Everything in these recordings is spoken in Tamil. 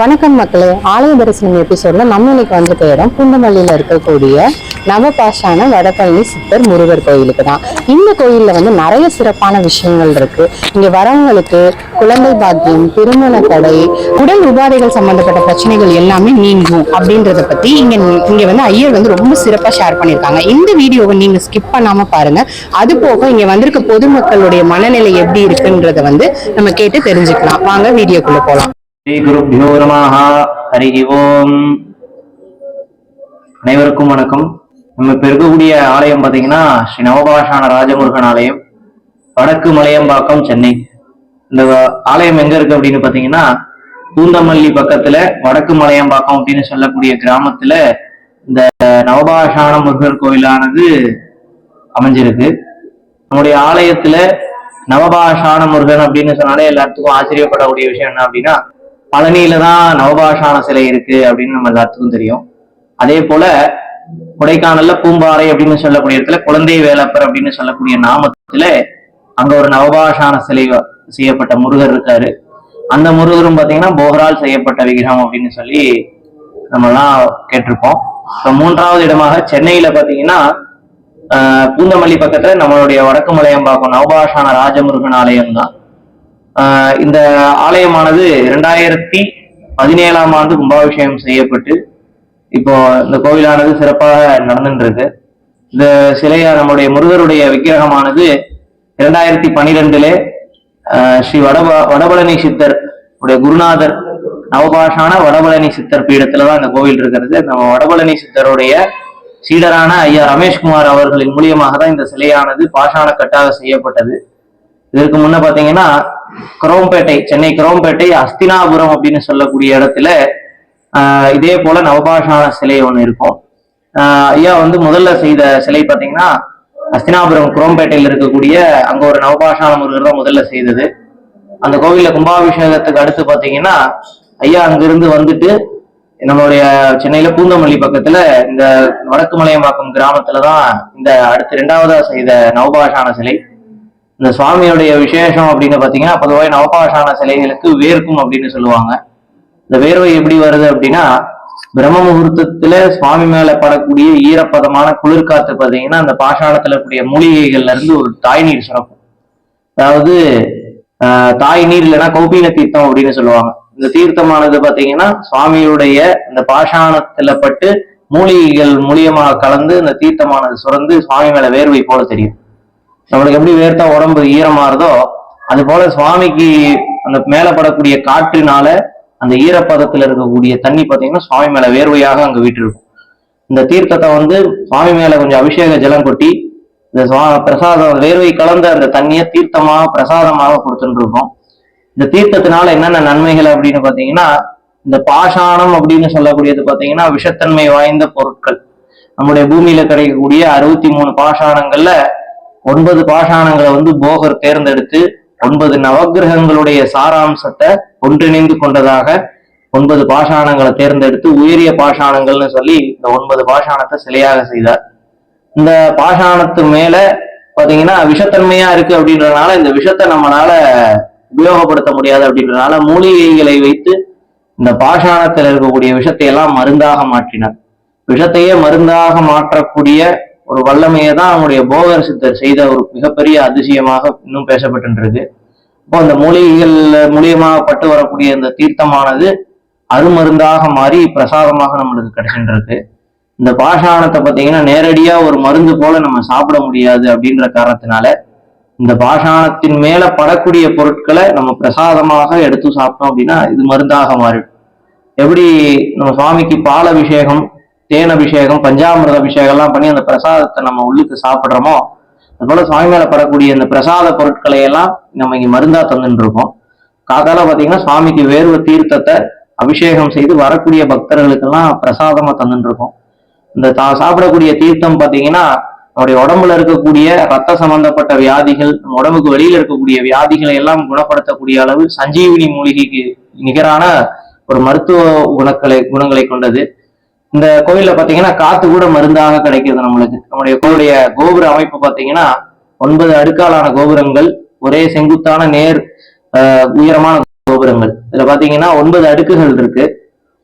வணக்கம் மக்களே. ஆலய தரிசனம் எபிசோட்ல நம்ம இன்னைக்கு வந்திருக்க இடம் பூந்தமல்லியில இருக்கக்கூடிய நவபாஷான வடபழனி சித்தர் முருகர் கோயிலுக்கு தான். இந்த கோயில்ல வந்து நிறைய சிறப்பான விஷயங்கள் இருக்கு. இங்க வரவங்களுக்கு குழந்தை பாக்கியம் திருமண தடை உடல் உபாதைகள் சம்பந்தப்பட்ட பிரச்சனைகள் எல்லாமே நீங்கும் அப்படின்றத பத்தி இங்க இங்க வந்து ஐயர் வந்து ரொம்ப சிறப்பா ஷேர் பண்ணியிருக்காங்க. இந்த வீடியோவை நீங்க ஸ்கிப் பண்ணாம பாருங்க. அது போக இங்க வந்திருக்க பொதுமக்களுடைய மனநிலை எப்படி இருக்குன்றத வந்து நம்ம கேட்டு தெரிஞ்சுக்கலாம். வாங்க வீடியோக்குள்ள போகலாம் ஸ்ரீ நமாக ஹரி ஓம். அனைவருக்கும் வணக்கம். நம்ம இப்ப இருக்கக்கூடிய ஆலயம் பார்த்தீங்கன்னா ஸ்ரீ நவபாஷான ராஜமுருகன் ஆலயம் வடக்கு மலையம்பாக்கம் சென்னை. இந்த ஆலயம் எங்க இருக்கு அப்படின்னு பாத்தீங்கன்னா பூந்தமல்லி பக்கத்துல வடக்கு மலையம்பாக்கம் அப்படின்னு சொல்லக்கூடிய கிராமத்துல இந்த நவபாஷான முருகர் கோயிலானது அமைஞ்சிருக்கு. நம்முடைய ஆலயத்துல நவபாஷான முருகன் அப்படின்னு சொன்னாலே எல்லாத்துக்கும் ஆச்சரியப்படக்கூடிய விஷயம் என்ன அப்படின்னா பழனியில தான் நவபாஷான சிலை இருக்கு அப்படின்னு நம்ம எல்லாத்துக்கும் தெரியும். அதே போல கொடைக்கானல்ல பூம்பாறை அப்படின்னு சொல்லக்கூடிய இடத்துல குழந்தை வேலப்பர் அப்படின்னு சொல்லக்கூடிய நாமத்துல அங்க ஒரு நவபாஷான சிலை வ- செய்யப்பட்ட முருகர் இருக்காரு. அந்த முருகரும் பாத்தீங்கன்னா போகரால் செய்யப்பட்ட விக்கிரகம் அப்படின்னு சொல்லி நம்ம எல்லாம் கேட்டிருப்போம். இப்ப மூன்றாவது இடமாக சென்னையில பாத்தீங்கன்னா ஆஹ் பூந்தமல்லி பக்கத்துல நம்மளுடைய வடக்கு மலையம்பாக்கம் நவபாஷான ராஜமுருகன் ஆலயம் தான் இந்த ஆலயமானது இரண்டாயிரத்தி பதினேழாம் ஆண்டு கும்பாபிஷேகம் செய்யப்பட்டு இப்போ இந்த கோவிலானது சிறப்பாக நடந்துருக்கு இந்த சிலையா நம்முடைய முருகருடைய விக்கிரகமானது இரண்டாயிரத்தி பனிரெண்டுலே ஸ்ரீ வடப வடபழனி சித்தர் உடைய குருநாதர் நவபாஷான வடபழனி சித்தர் பீடத்துல தான் இந்த கோவில் இருக்கிறது. நம்ம வடபழனி சித்தருடைய சீடரான ஐயா ரமேஷ்குமார் அவர்களின் மூலியமாக தான் இந்த சிலையானது பாஷாண கட்டாக செய்யப்பட்டது. இதற்கு முன்ன பாத்தீங்கன்னா குரோம்பேட்டை சென்னை குரோம்பேட்டை அஸ்தினாபுரம் அப்படின்னு சொல்லக்கூடிய இடத்துல இதே போல நவபாஷான சிலை ஒன்று இருக்கும். ஐயா வந்து முதல்ல செய்த சிலை பார்த்தீங்கன்னா அஸ்தினாபுரம் குரோம்பேட்டையில் இருக்கக்கூடிய அங்க ஒரு நவபாஷான முருகர் தான் முதல்ல செய்தது. அந்த கோவில்ல கும்பாபிஷேகத்துக்கு அடுத்து பார்த்தீங்கன்னா ஐயா அங்கிருந்து வந்துட்டு நம்மளுடைய சென்னையில பூந்தமல்லி பக்கத்துல இந்த வடக்கு மலையம்பாக்கம் கிராமத்துலதான் இந்த அடுத்து ரெண்டாவதா செய்த நவபாஷான சிலை. இந்த சுவாமியுடைய விசேஷம் அப்படின்னு பார்த்தீங்கன்னா பொதுவாக நவபாஷான சிலைகளுக்கு வேர்க்கும் அப்படின்னு சொல்லுவாங்க. இந்த வேர்வை எப்படி வருது அப்படின்னா பிரம்ம முகூர்த்தத்துல சுவாமி மேல படக்கூடிய ஈரப்பதமான குளிர்காத்து பார்த்தீங்கன்னா அந்த பாஷாணத்துல இருக்கக்கூடிய மூலிகைகள்ல இருந்து ஒரு தாய் நீர் சுரக்கும். அதாவது ஆஹ், தாய் நீர் இல்லைன்னா கௌபீன தீர்த்தம் அப்படின்னு சொல்லுவாங்க. இந்த தீர்த்தமானது பாத்தீங்கன்னா சுவாமியுடைய இந்த பாஷாணத்துல பட்டு மூலிகைகள் மூலியமாக கலந்து இந்த தீர்த்தமானது சுரந்து சுவாமி மேல வேர்வை போல தெரியும். நம்மளுக்கு எப்படி வேர்த்தா உடம்பு ஈரமாறுதோ அது போல சுவாமிக்கு அந்த மேல படக்கூடிய காற்றினால அந்த ஈரப்பதத்துல இருக்கக்கூடிய தண்ணி பார்த்தீங்கன்னா சுவாமி மேல வேர்வையாக அங்க விட்டிருக்கும் இந்த தீர்த்தத்தை வந்து சுவாமி மேல கொஞ்சம் அபிஷேக ஜலம் கொட்டி இந்த சுவா பிரசாதம் வேர்வை கலந்த அந்த தண்ணியை தீர்த்தமாக பிரசாதமாக கொடுத்துட்டு இருக்கோம் இந்த தீர்த்தத்தினால என்னென்ன நன்மைகள் அப்படின்னு பாத்தீங்கன்னா இந்த பாஷாணம் அப்படின்னு சொல்லக்கூடியது பாத்தீங்கன்னா விஷத்தன்மை வாய்ந்த பொருட்கள். நம்முடைய பூமியில கிடைக்கக்கூடிய அறுபத்தி மூணு பாஷாணங்கள்ல ஒன்பது பாஷாணங்களை வந்து போகர் தேர்ந்தெடுத்து ஒன்பது நவக்கிரகங்களுடைய சாராம்சத்தை ஒன்றிணைந்து கொண்டதாக ஒன்பது பாஷாணங்களை தேர்ந்தெடுத்து உயரிய பாஷாணங்கள்னு சொல்லி இந்த ஒன்பது பாஷாணத்தை சிலையாக செய்தார். இந்த பாஷாணத்து மேல பாத்தீங்கன்னா விஷத்தன்மையா இருக்கு அப்படின்றதுனால இந்த விஷத்தை நம்மளால உபயோகப்படுத்த முடியாது அப்படின்றதுனால மூலிகைகளை வைத்து இந்த பாஷாணத்தில் இருக்கக்கூடிய விஷத்தை எல்லாம் மருந்தாக மாற்றினார். விஷத்தையே மருந்தாக மாற்றக்கூடிய ஒரு வல்லமையை தான் அவனுடைய போகர் சித்தர் செய்த ஒரு மிகப்பெரிய அதிசயமாக இன்னும் பேசப்பட்டுருக்கு இப்போ அந்த மூலிகைகள் மூலியமாக பட்டு வரக்கூடிய இந்த தீர்த்தமானது அருமருந்தாக மாறி பிரசாதமாக நம்மளுக்கு கிடைச்சின்றிருக்கு இந்த பாஷாணத்தை பார்த்தீங்கன்னா நேரடியாக ஒரு மருந்து போல நம்ம சாப்பிட முடியாது அப்படின்ற காரணத்தினால இந்த பாஷாணத்தின் மேல படக்கூடிய பொருட்களை நம்ம பிரசாதமாக எடுத்து சாப்பிட்டோம் அப்படின்னா இது மருந்தாக மாறிடும் எப்படி நம்ம சுவாமிக்கு பால் அபிஷேகம் தேன் அபிஷேகம் பஞ்சாமிரத அபிஷேகம் எல்லாம் பண்ணி அந்த பிரசாதத்தை நம்ம உள்ளுக்கு சாப்பிட்றோமோ அதுபோல சுவாமி மேல படக்கூடிய இந்த பிரசாத பொருட்களை எல்லாம் நம்ம இங்க மருந்தா தந்துட்டு இருக்கோம் காதால பாத்தீங்கன்னா சுவாமிக்கு வேர்வை தீர்த்தத்தை அபிஷேகம் செய்து வரக்கூடிய பக்தர்களுக்கெல்லாம் பிரசாதமா தந்துட்டு இருக்கோம் இந்த தா சாப்பிடக்கூடிய தீர்த்தம் பாத்தீங்கன்னா நம்முடைய உடம்புல இருக்கக்கூடிய ரத்த சம்பந்தப்பட்ட வியாதிகள் நம்ம உடம்புக்கு வெளியில இருக்கக்கூடிய வியாதிகளை எல்லாம் குணப்படுத்தக்கூடிய அளவு சஞ்சீவினி மூலிகைக்கு நிகரான ஒரு மருத்துவ குணங்களை குணங்களை கொண்டது. இந்த கோயில்ல பாத்தீங்கன்னா காத்து கூட மருந்தாக கிடைக்கிறது நம்மளுக்கு. நம்முடைய கோயிலுடைய கோபுர அமைப்பு பாத்தீங்கன்னா ஒன்பது அடுக்காலான கோபுரங்கள் ஒரே செங்குத்தான நேர் உயரமான கோபுரங்கள். இதுல பாத்தீங்கன்னா ஒன்பது அடுக்குகள் இருக்கு.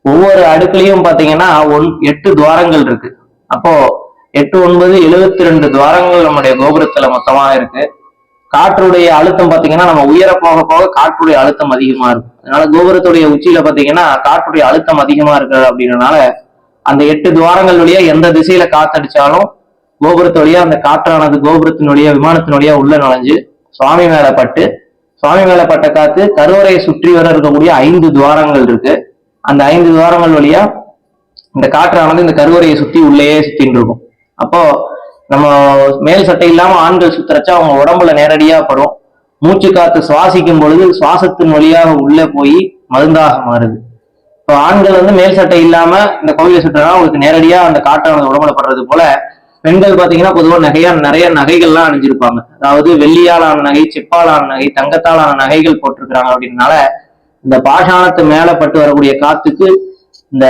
ஒவ்வொரு அடுக்குலையும் பாத்தீங்கன்னா ஒன் எட்டு துவாரங்கள் இருக்கு. அப்போ எட்டு ஒன்பது எழுபத்தி ரெண்டு துவாரங்கள் நம்முடைய கோபுரத்துல மொத்தமா இருக்கு. காற்றுடைய அழுத்தம் பாத்தீங்கன்னா நம்ம உயர போக போக காற்றுடைய அழுத்தம் அதிகமா இருக்கும். அதனால கோபுரத்துடைய உச்சியில பாத்தீங்கன்னா காற்றுடைய அழுத்தம் அதிகமா இருக்கு அப்படின்றனால அந்த எட்டு துவாரங்கள் வழியா எந்த திசையில காத்தடிச்சாலும் கோபுரத்து வழியா அந்த காற்றானது கோபுரத்தினுடைய விமானத்தினுடைய உள்ள நுழைஞ்சு சுவாமி மேல பட்டு சுவாமி மேல பட்ட காத்து கருவறையை சுற்றி வர இருக்கக்கூடிய ஐந்து துவாரங்கள் இருக்கு. அந்த ஐந்து துவாரங்கள் வழியா இந்த காற்றானது இந்த கருவறையை சுத்தி உள்ளேயே சுத்தின்னு இருக்கும். அப்போ நம்ம மேல் சட்டை இல்லாம ஆண்கள் சுத்துறச்சா அவங்க உடம்புல நேரடியா படும். மூச்சு காத்து சுவாசிக்கும் பொழுது சுவாசத்தின் வழியாக உள்ளே போய் மருந்தாக மாறுது. இப்போ ஆண்கள் வந்து மேல் சட்டை இல்லாம இந்த கோவிலை சுற்றுறா உங்களுக்கு நேரடியா அந்த காற்றானது உடம்புல படுறது போல பெண்கள் பாத்தீங்கன்னா பொதுவாக நகையா நிறைய நகைகள்லாம் அணிஞ்சிருப்பாங்க. அதாவது வெள்ளியாலான நகை செப்பாலான நகை தங்கத்தாலான நகைகள் போட்டிருக்கிறாங்க அப்படின்னால இந்த பாஷாணத்து மேல பட்டு வரக்கூடிய காத்துக்கு இந்த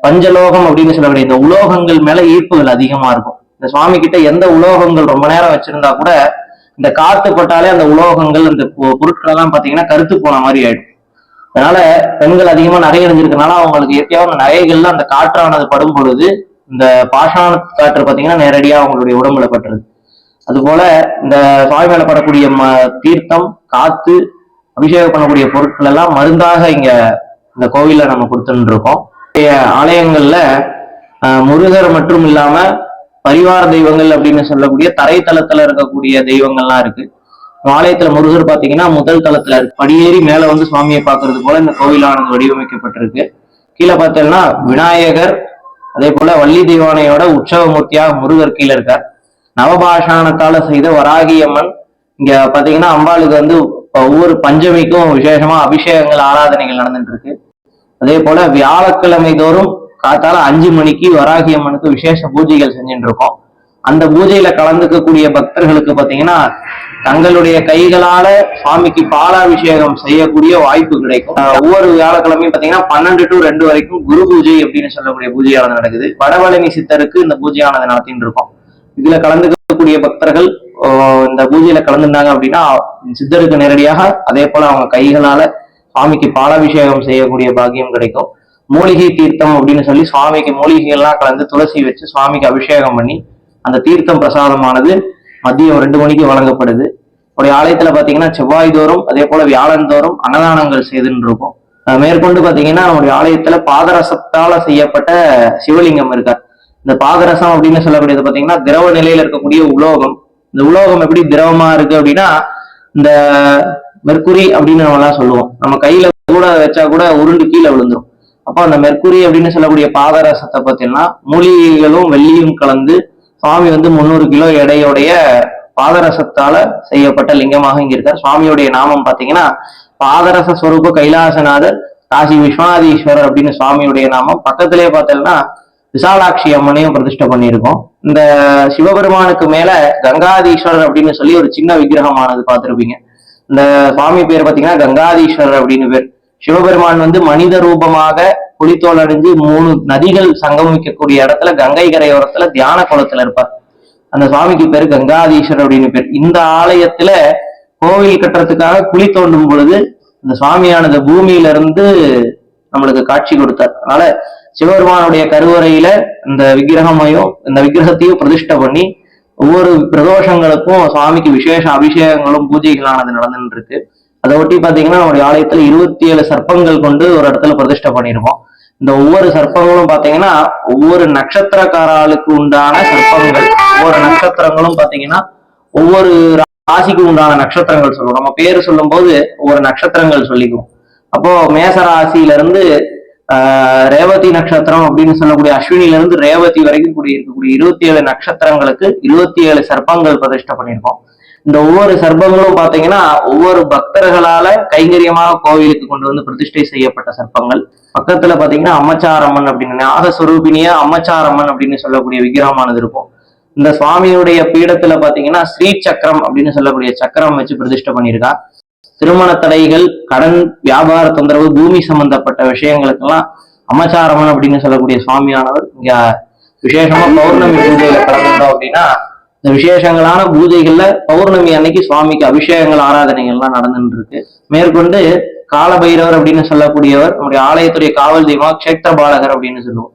பஞ்சலோகம் அப்படின்னு சொல்லக்கூடிய இந்த உலோகங்கள் மேல ஈர்ப்புகள் அதிகமா இருக்கும். இந்த சுவாமி கிட்ட எந்த உலோகங்கள் ரொம்ப நேரம் வச்சிருந்தா கூட இந்த காத்து பட்டாலே அந்த உலோகங்கள் அந்த பொ- பொருட்கள் எல்லாம் பாத்தீங்கன்னா கருத்து போன மாதிரி ஆயிடும். அதனால பெண்கள் அதிகமா நகை அணிஞ்சிருக்கனால அவங்களுக்கு இயற்கையான நகைகள்ல அந்த காற்றானது படும் பொழுது இந்த பாஷான காற்று பாத்தீங்கன்னா நேரடியா அவங்களுடைய உடம்புல பட்டுருது. அதுபோல இந்த சுவாமி மேல படக்கூடிய ம தீர்த்தம் காத்து அபிஷேகம் பண்ணக்கூடிய பொருட்கள் எல்லாம் மருந்தாக இங்க இந்த கோவில்ல நம்ம கொடுத்துட்டு இருக்கோம் ஆலயங்கள்ல முருகர் மட்டும் இல்லாம பரிவார தெய்வங்கள் அப்படின்னு சொல்லக்கூடிய தரைத்தளத்துல இருக்கக்கூடிய தெய்வங்கள்லாம் இருக்கு. ஆலயத்துல முருகர் பாத்தீங்கன்னா முதல் தளத்துல இருக்கு படியேறி மேல வந்து சுவாமியை பாக்குறது போல இந்த கோவிலானது வடிவமைக்கப்பட்டிருக்கு. கீழே பார்த்தோம்னா விநாயகர் அதே போல வள்ளி தெய்வானையோட உற்சவ மூர்த்தியாக முருகர் கீழே இருக்கார். நவபாஷானத்தால செய்த வராகி அம்மன். இங்க பாத்தீங்கன்னா அம்பாளுக்கு வந்து ஒவ்வொரு பஞ்சமிக்கும் விசேஷமா அபிஷேகங்கள் ஆராதனைகள் நடந்துட்டு இருக்கு அதே போல வியாழக்கிழமை தோறும் காத்தால அஞ்சு மணிக்கு வராகி அம்மனுக்கு விசேஷ பூஜைகள் செஞ்சுட்டு இருக்கோம் அந்த பூஜையில கலந்துக்கக்கூடிய பக்தர்களுக்கு பாத்தீங்கன்னா தங்களுடைய கைகளால சுவாமிக்கு பாலாபிஷேகம் செய்யக்கூடிய வாய்ப்பு கிடைக்கும். ஒவ்வொரு வியாழக்கிழமையும் பாத்தீங்கன்னா பன்னெண்டு டு ரெண்டு வரைக்கும் குரு பூஜை அப்படின்னு சொல்லக்கூடிய பூஜையானது நடக்குது. வடபழனி சித்தருக்கு இந்த பூஜையானது நடத்தின்னு இருக்கோம். இதுல கலந்துக்கக்கூடிய பக்தர்கள் இந்த பூஜையில கலந்துருந்தாங்க அப்படின்னா சித்தருக்கு நேரடியாக அதே போல அவங்க கைகளால சுவாமிக்கு பாலாபிஷேகம் செய்யக்கூடிய பாக்கியம் கிடைக்கும். மூலிகை தீர்த்தம் அப்படின்னு சொல்லி சுவாமிக்கு மூலிகைகள்லாம் கலந்து துளசி வச்சு சுவாமிக்கு அபிஷேகம் பண்ணி அந்த தீர்த்தம் பிரசாதமானது மதியம் ரெண்டு மணிக்கு வழங்கப்படுது. உடைய ஆலயத்துல பாத்தீங்கன்னா செவ்வாய் தோறும் அதே போல வியாழன் தோறும் அன்னதானங்கள் செய்துன்னு இருக்கும். மேற்கொண்டு பாத்தீங்கன்னா நம்முடைய ஆலயத்துல பாதரசத்தால செய்யப்பட்ட சிவலிங்கம் இருக்கார் இந்த பாதரசம் அப்படின்னு சொல்லக்கூடியது பாத்தீங்கன்னா திரவ நிலையில இருக்கக்கூடிய உலோகம். இந்த உலோகம் எப்படி திரவமா இருக்கு அப்படின்னா இந்த மெர்க்குரி அப்படின்னு நம்ம எல்லாம் சொல்லுவோம். நம்ம கையில கூட வச்சா கூட உருண்டு கீழே விழுந்துரும். அப்போ அந்த மெர்க்குரி அப்படின்னு சொல்லக்கூடிய பாதரசத்தை பார்த்தீங்கன்னா மூலிகைகளும் வெள்ளியும் கலந்து சுவாமி வந்து முந்நூறு கிலோ எடையுடைய பாதரசத்தால செய்யப்பட்ட லிங்கமாக இங்க இருக்கார். சுவாமியுடைய நாமம் பாத்தீங்கன்னா பாதரச ஸ்வரூப கைலாசநாதர் காசி விஸ்வநாதீஸ்வரர் அப்படின்னு சுவாமியுடைய நாமம். பக்கத்திலே பார்த்தோம்னா விசாலாட்சி அம்மனையும் பிரதிஷ்டை பண்ணியிருக்கோம். இந்த சிவபெருமானுக்கு மேல கங்காதீஸ்வரர் அப்படின்னு சொல்லி ஒரு சின்ன விக்கிரகமானது பார்த்திருப்பீங்க. இந்த சுவாமி பேர் பாத்தீங்கன்னா கங்காதீஸ்வரர் அப்படின்னு பேர். சிவபெருமான் வந்து மனித ரூபமாக புலித்தோல் அடைஞ்சு மூணு நதிகள் சங்கமிக்கக்கூடிய இடத்துல கங்கை கரையோரத்துல தியான குளத்துல இருப்பார். அந்த சுவாமிக்கு பேர் கங்காதீஸ்வரர் அப்படின்னு பேர். இந்த ஆலயத்துல கோவில் கட்டுறதுக்காக குழி தோண்டும் பொழுது இந்த சுவாமியானது பூமியில இருந்து நம்மளுக்கு காட்சி கொடுத்தார். அதனால சிவபெருமானுடைய கருவறையில இந்த விக்கிரகமையும் இந்த விக்கிரகத்தையும் பிரதிஷ்டை பண்ணி ஒவ்வொரு பிரதோஷங்களுக்கும் சுவாமிக்கு விசேஷ அபிஷேகங்களும் பூஜைகளானது நடந்துட்டு இருக்கு அதை ஒட்டி பாத்தீங்கன்னா நம்முடைய ஆலயத்துல இருபத்தி ஏழு சர்ப்பங்கள் கொண்டு ஒரு இடத்துல பிரதிஷ்டை பண்ணியிருக்கோம். இந்த ஒவ்வொரு சர்ப்பங்களும் பாத்தீங்கன்னா ஒவ்வொரு நட்சத்திரக்காராளுக்கு உண்டான சர்ப்பங்கள். ஒவ்வொரு நட்சத்திரங்களும் பாத்தீங்கன்னா ஒவ்வொரு ராசிக்கு உண்டான நட்சத்திரங்கள் சொல்லுவோம். நம்ம பேர் சொல்லும்போது ஒவ்வொரு நட்சத்திரங்கள் சொல்லிக்குவோம். அப்போ மேச ராசியில இருந்து ஆஹ், ரேவதி நட்சத்திரம் அப்படின்னு சொல்லக்கூடிய அஸ்வினில இருந்து ரேவதி வரைக்கும் கூடிய இருக்கக்கூடிய இருபத்தி ஏழு நட்சத்திரங்களுக்கு இருபத்தி ஏழு சர்ப்பங்கள் பிரதிஷ்டை பண்ணியிருக்கோம். இந்த ஒவ்வொரு சர்ப்பங்களும் பாத்தீங்கன்னா ஒவ்வொரு பக்தர்களால கைங்கரியமாக கோவிலுக்கு கொண்டு வந்து பிரதிஷ்டை செய்யப்பட்ட சர்ப்பங்கள். பக்கத்துல பாத்தீங்கன்னா அம்மச்சாரம்மன் அப்படின்னு நாகஸ்வரூபிணிய அம்மச்சாரம்மன் அப்படின்னு சொல்லக்கூடிய விக்கிரகமானது இருக்கும். இந்த சுவாமியுடைய பீடத்துல பாத்தீங்கன்னா ஸ்ரீ சக்கரம் அப்படின்னு சொல்லக்கூடிய சக்கரம் வச்சு பிரதிஷ்டை பண்ணியிருக்கா. திருமண தடைகள் கடன் வியாபார தொந்தரவு பூமி சம்பந்தப்பட்ட விஷயங்களுக்கெல்லாம் அம்மச்சாரம்மன் அப்படின்னு சொல்லக்கூடிய சுவாமியானவர் இங்க விசேஷமா பௌர்ணமி பூஜையில கலந்துட்டோம் அப்படின்னா இந்த விசேஷங்களான பூஜைகள்ல பௌர்ணமி அன்னைக்கு சுவாமிக்கு அபிஷேகங்கள் ஆராதனைகள்லாம் நடந்துட்டு இருக்கு மேற்கொண்டு காலபைரவர் அப்படின்னு சொல்லக்கூடியவர் நம்முடைய ஆலயத்துடைய காவல் தெய்வமா கஷேத்திர பாலகர் அப்படின்னு சொல்லுவோம்.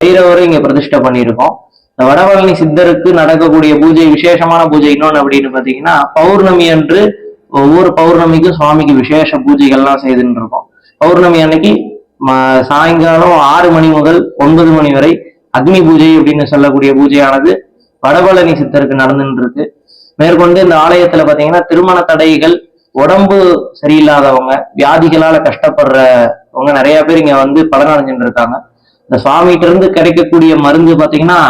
பைரவரை இங்க பிரதிஷ்டை பண்ணியிருக்கோம். இந்த வடபழனி சித்தருக்கு நடக்கக்கூடிய பூஜை விசேஷமான பூஜை இன்னொன்னு அப்படின்னு பாத்தீங்கன்னா பௌர்ணமி அன்று ஒவ்வொரு பௌர்ணமிக்கும் சுவாமிக்கு விசேஷ பூஜைகள்லாம் செய்துன்னு இருக்கோம் பௌர்ணமி அன்னைக்கு சாயங்காலம் ஆறு மணி முதல் ஒன்பது மணி வரை அக்னி பூஜை அப்படின்னு சொல்லக்கூடிய பூஜையானது வடபழனி சித்தருக்கு நடந்துட்டு இருக்கு மேற்கொண்டு இந்த ஆலயத்துல பாத்தீங்கன்னா திருமண தடைகள் உடம்பு சரியில்லாதவங்க வியாதிகளால கஷ்டப்படுறவங்க நிறைய பேர் இங்க வந்து பலனடைஞ்சுட்டு இருக்காங்க. இந்த சுவாமிகிட்ட இருந்து கிடைக்கக்கூடிய மருந்து பாத்தீங்கன்னா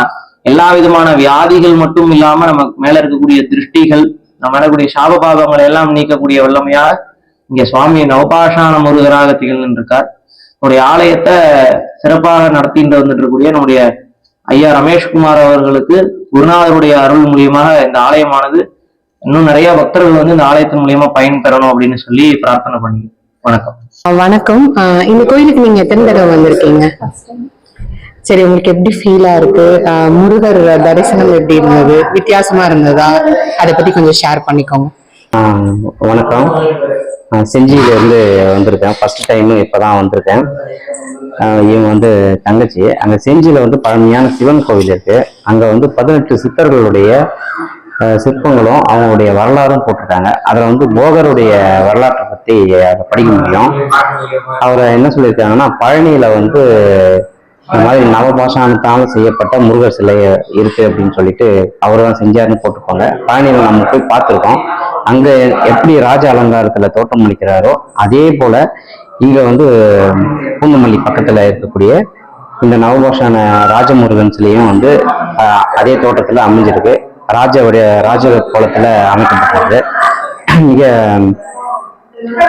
எல்லா விதமான வியாதிகள் மட்டும் இல்லாம நமக்கு மேல இருக்கக்கூடிய திருஷ்டிகள் நம்ம மேலக்கூடிய சாபபாவங்களை எல்லாம் நீக்கக்கூடிய வல்லமையாக இங்க சுவாமி நவபாஷான முருகராக திகழ்ந்து இருக்கார் நம்முடைய ஆலயத்தை சிறப்பாக நடத்திட்டு வந்துட்டு இருக்கக்கூடிய நம்முடைய ஐயா ரமேஷ்குமார் அவர்களுக்கு குருநாதருடைய அருள் மூலியமாக இந்த ஆலயமானது இன்னும் நிறைய பக்தர்கள் வந்து இந்த ஆலயத்தின் மூலியமா பயன் பெறணும் அப்படின்னு சொல்லி பிரார்த்தனை பண்ணி வணக்கம். வணக்கம். ஆஹ் இந்த கோயிலுக்கு நீங்க எத்தனை தடவை வந்திருக்கீங்க? சரி உங்களுக்கு எப்படி ஃபீலா இருக்கு? முருகர் தரிசனம் எப்படி இருந்தது? வித்தியாசமா இருந்ததா? அதை பத்தி கொஞ்சம் ஷேர் பண்ணிக்கோங்க. ஆஹ் வணக்கம். செஞ்சியிலேருந்து வந்திருக்கேன். ஃபர்ஸ்ட் டைமு இப்போ தான் வந்திருக்கேன். இவன் இவங்க வந்து தங்கச்சி. அங்கே செஞ்சியில் வந்து பழமையான சிவன் கோவில் இருக்கு. அங்கே வந்து பதினெட்டு சித்தர்களுடைய சிற்பங்களும் அவங்களுடைய வரலாறும் போட்டிருக்காங்க. அதில் வந்து போகருடைய வரலாற்றை பற்றி அதை படிக்க முடியும். அவரை என்ன சொல்லியிருக்காங்கன்னா பழனியில் வந்து இந்த மாதிரி நவபாஷானத்தால் செய்யப்பட்ட முருகர் சிலை இருக்கு அப்படின்னு சொல்லிட்டு அவர் தான் செஞ்சாருன்னு போட்டுக்கோங்க பழனியில் நம்ம போய் பார்த்துருக்கோம். அங்கே எப்படி ராஜ அலங்காரத்தில் தோட்டம் அளிக்கிறாரோ அதே போல இங்கே வந்து பூந்தமல்லி பக்கத்தில் இருக்கக்கூடிய இந்த நவபாஷான ராஜமுருகன் சிலையும் வந்து அதே தோட்டத்தில் அமைஞ்சிருக்கு. ராஜாவுடைய ராஜ கோலத்தில் அமைக்கப்பட்டிருக்கு. இங்கே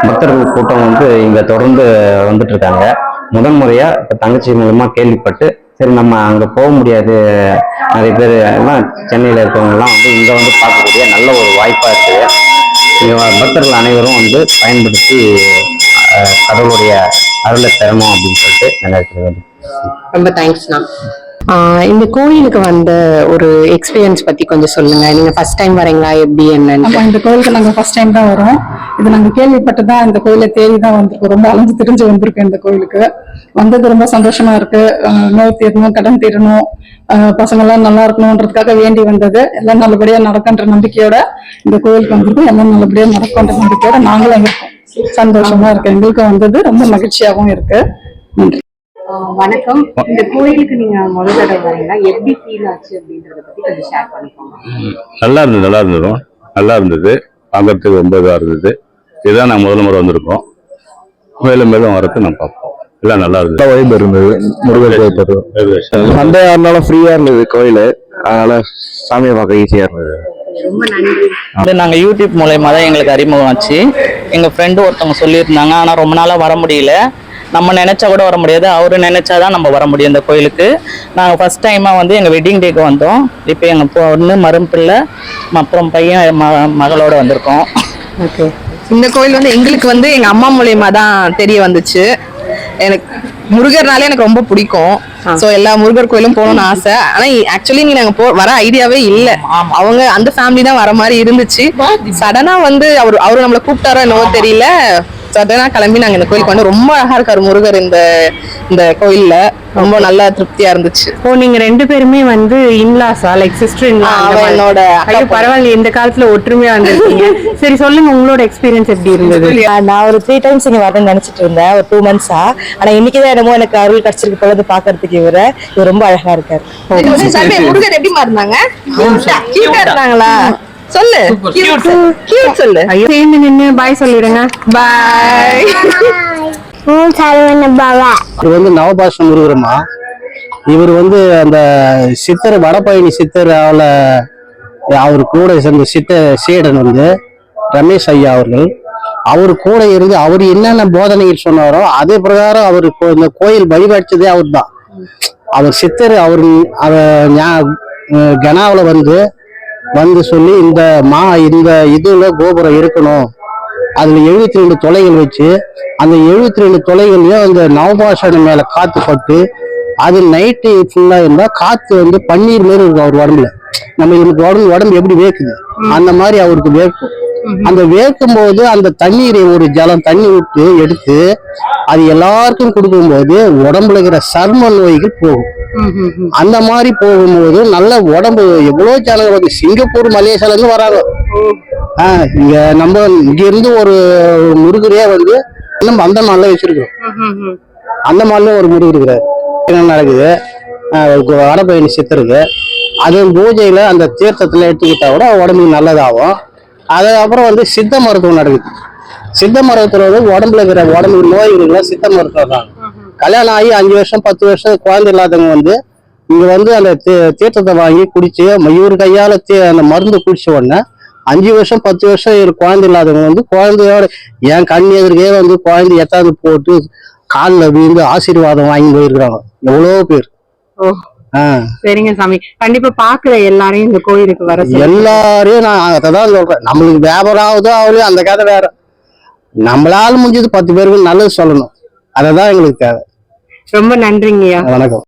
பக்தர்கள் கூட்டம் வந்து இங்கே தொடர்ந்து வந்துட்டு இருக்காங்க. முதன் முறையா இப்ப தங்கச்சி மூலமா கேள்விப்பட்டு சரி நம்ம அங்க போக முடியாது. நிறைய பேர் எல்லாம் சென்னையில இருக்கவங்க எல்லாம் வந்து இங்க வந்து பார்க்கக்கூடிய நல்ல ஒரு வாய்ப்பா இருக்குது இங்கே பக்தர்கள் அனைவரும் வந்து பயன்படுத்தி கடவுளுடைய அருளை பெறணும் அப்படின்னு சொல்லிட்டு நினைக்கிறது வேண்டும் ரொம்ப தேங்க்ஸ்ண்ணா இந்த கோயிலுக்கு வந்த ஒரு எக்ஸ்பீரியன்ஸ் பத்தி கொஞ்சம் சொல்லுங்க. நீங்க ஃபர்ஸ்ட் டைம் வரீங்களா? எப்படி என்னன்னு இந்த கோயிலுக்கு நாங்க ஃபர்ஸ்ட் டைம் தான் வரோம். இது நாங்க கேள்விப்பட்டு தான் இந்த கோயிலை தேடி தான் வந்திருக்கோம். ரொம்ப அலைஞ்சு திரிஞ்சு வந்திருக்கோம் இந்த கோயிலுக்கு. வந்தது ரொம்ப சந்தோஷமா இருக்கு. அஹ் நோய் தீரணும் கடன் தீரணும் அஹ் பசங்க எல்லாம் நல்லா இருக்கணும்ன்றதுக்காக வேண்டி வந்தது. எல்லாம் நல்லபடியா நடக்குன்ற நம்பிக்கையோட இந்த கோயிலுக்கு வந்திருக்கோம். எல்லாம் நல்லபடியா நடக்கும்ன்ற நம்பிக்கையோட நாங்களும் இருக்கோம். சந்தோஷமா இருக்கு. எங்களுக்கு வந்தது. ரொம்ப மகிழ்ச்சியாகவும் இருக்கு. நன்றி. வணக்கம். இந்த கோயிலுக்கு நீங்க முதல் தடவை வரீங்களா? எப்படி ஃபீல் ஆச்சு அப்படின்றத பத்தி கொஞ்சம் ஷேர் பண்ணிக்கோங்க. நல்லா இருந்தது நல்லா இருந்ததும் நல்லா இருந்தது. பார்க்கறதுக்கு ரொம்ப இதாக இருந்தது. இதுதான் நான் முதல் முறை வந்திருக்கோம். மேலும் மேலும் வரது நான் பார்ப்போம். எல்லாம் நல்லா இருந்தது. வைப் இருந்தது. முருகர் கோயில் சண்டையா இருந்தாலும் ஃப்ரீயா இருந்தது கோயில். அதனால சாமியை பார்க்க ஈஸியா இருந்தது. ரொம்ப நன்றி. நாங்கள் யூடியூப் மூலயமா தான் எங்களுக்கு அறிமுகம் ஆச்சு எங்கள் ஃப்ரெண்டு ஒருத்தவங்க சொல்லியிருந்தாங்க ஆனால் ரொம்ப நாளாக வர முடியல. நம்ம நினைச்சா கூட வர முடியாது. அவரு நினைச்சாதான் நம்ம வர முடியும் இந்த கோயிலுக்கு. நாங்கள் ஃபர்ஸ்ட் டைமாக வந்து எங்கள் வெட்டிங் டேக்கு வந்தோம். இப்போ எங்கள் பொண்ணு மரும்பிள்ளை அப்புறம் பையன் ம மகளோட வந்திருக்கோம். ஓகே. இந்த கோயில் வந்து எங்களுக்கு வந்து எங்க அம்மா மூலியமா தான் தெரிய வந்துச்சு. எனக்கு முருகர்னாலே எனக்கு ரொம்ப பிடிக்கும். சோ எல்லா முருகர் கோயிலும் போகணும்னு ஆசை. ஆனா ஆக்சுவலி நீ நாங்க போ வர ஐடியாவே இல்ல. அவங்க அந்த ஃபேமிலி தான் வர மாதிரி இருந்துச்சு. சடனா வந்து அவர் அவரு நம்மள கூப்பிட்டாரோ என்னவோ தெரியல. சடனா கிளம்பி நாங்க இந்த கோயிலுக்கு வந்து ரொம்ப அழகா இருக்காரு முருகர் இந்த இந்த கோயில்ல. ரொம்ப நல்லா திருப்தியா இருந்துச்சு. ஓ நீங்க ரெண்டு பேருமே வந்து இன்லாஸா லைக் சிஸ்டர் இன்லா என்னோட ஐயோ. பரவாயில்ல இந்த காலத்துல ஒற்றுமையா வந்திருக்கீங்க. சரி சொல்லுங்க உங்களோட எக்ஸ்பீரியன்ஸ் எப்படி இருந்தது? நான் ஒரு த்ரீ டைம்ஸ் இங்க வரேன்னு நினைச்சிட்டு இருந்தேன். ஒரு டூ மந்த்ஸா ஆனா இன்னைக்கு தான் என்னமோ எனக்கு அருள் கிடைச்சிருக்கு பொழுது பாக்குறதுக்கு இவரை. இவர் ரொம்ப அழகா இருக்காரு. முருகர் இருந்தாங்க? கியூட்டா இருந்தாங்களா? சொல்லு. கியூட் சொல்லு. ஐயோ. சேர்ந்து நின்னு பாய் சொல்லிடுங்க. பாய் இது வந்து நவபாஷ முருகரம்மா இவர் வந்து அந்த சித்தர் வடபழனி சித்தர் அவள அவர் கூட சேர்ந்த சித்த சீடன் வந்து ரமேஷ் ஐயா அவர்கள். அவர் கூட இருந்து அவர் என்னென்ன போதனைகள் சொன்னாரோ அதே பிரகாரம் அவர் கோ- இந்த கோயில் வழிபடிச்சதே அவர் தான் அவர் சித்தர் அவர் அவர் கனாவில் வந்து வந்து சொல்லி இந்த மா இந்த இதுல கோபுரம் இருக்கணும். அதுல எழுபத்தி ரெண்டு தொலைகள் வச்சு அந்த எழுபத்தி ரெண்டு தொலைகள்லயும் அந்த நவபாஷணம் மேல காத்து பட்டு அது நைட்டு ஃபுல்லா இருந்தா காத்து வந்து பன்னீர் மாரி இருக்கும் அவர் உடம்புல. நம்ம இதுக்கு உடம்பு உடம்பு எப்படி வேக்குது அந்த மாதிரி அவருக்கு வேர்க்கும். அந்த வேர்க்கும் போது அந்த தண்ணீரை ஒரு ஜலம் தண்ணி விட்டு எடுத்து அது எல்லாருக்கும் கொடுக்கும்போது உடம்புல இருக்கிற சர்ம நோய்கள் போகும். அந்த மாதிரி போகும்போது நல்ல உடம்பு எவ்வளவு ஜனங்க வந்து சிங்கப்பூர் மலேசியால இருந்து வராங்க இங்க நம்ம இங்க இருந்து ஒரு முருகரே வந்து நம்ம அந்த நாள்ல வச்சிருக்கிறோம். அந்த மாதிரில ஒரு முருகர் இருக்கிறார். என்ன நடக்குது? வடபயணி சித்தருக்கு அது பூஜையில அந்த தீர்த்தத்துல எடுத்துக்கிட்டா கூட உடம்புக்கு நல்லதாகும். அதுக்கப்புறம் வந்து சித்த மருத்துவம் நடக்குது. சித்த மருத்துவம் வந்து உடம்புல இருக்கிற உடம்பு நோய்களுக்குலாம் சித்த மருத்துவம் தான். கல்யாணம் ஆகி அஞ்சு வருஷம் பத்து வருஷம் குழந்தை இல்லாதவங்க வந்து இங்க வந்து அந்த தீ- தீர்த்தத்தை வாங்கி குடிச்சு மயூர் கையால அந்த மருந்து குடிச்ச உடனே அஞ்சு வருஷம் பத்து வருஷம் குழந்தை இல்லாதவங்க வந்து குழந்தையோட என் கண் எதிர்க்கே வந்து குழந்தை எத்தாவது போட்டு காலில் விழுந்து ஆசீர்வாதம் வாங்கி போயிருக்கிறாங்க. எவ்வளோ பேர். ஓ சரிங்க சாமி. கண்டிப்பா பாக்குற எல்லாரையும் இந்த கோயிலுக்கு வர. எல்லாரையும் நான் அதை தான் சொல்றேன். நம்மளுக்கு வியாபாரம் ஆகுதோ ஆகலையோ அந்த கதை வேற. நம்மளால முடிஞ்சது பத்து பேருக்கு நல்லது சொல்லணும். அதை தான் எங்களுக்கு தேவை. ரொம்ப நன்றிங்கய்யா. வணக்கம்.